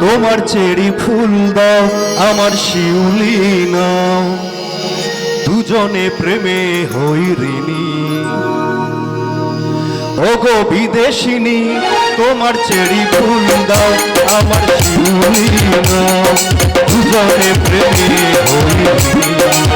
তোমার চেরি ফুল দাও, আমার শিউলি নাও। দুজনে প্রেমে হই ঋণী। ওগো বিদেশিনী, তোমার চেরি ফুল দাও, আমার শিউলি নাও। দুজনে প্রেমে হই ঋণী।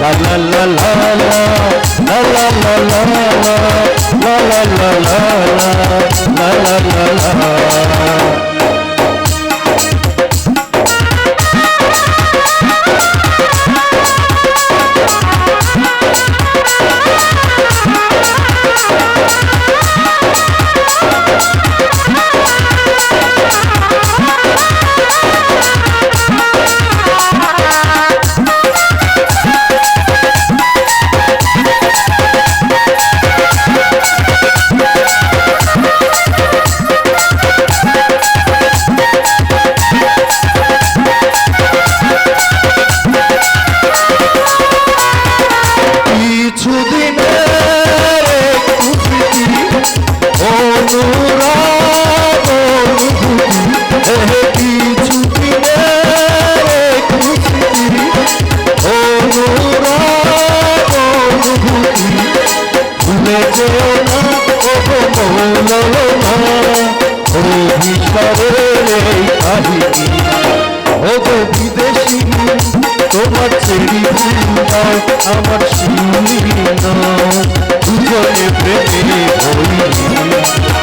la la la la তোমার ছেড়ি নাও আমার শুনি নাও দুজনে প্রেমে হই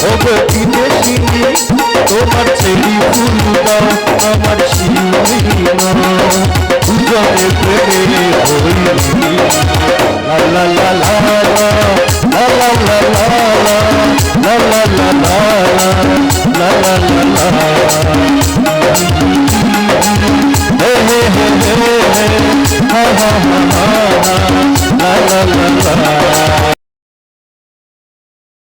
ও গতি দেখিনি তোমার ছেলে ফুল দাও আমার শিলি পূজনে প্রেমে হই লা লা লা লা লা লা লা লা লা লা লা লা লা লা লা হে হে হে হে হে হা হা হা হা লা লা লা লা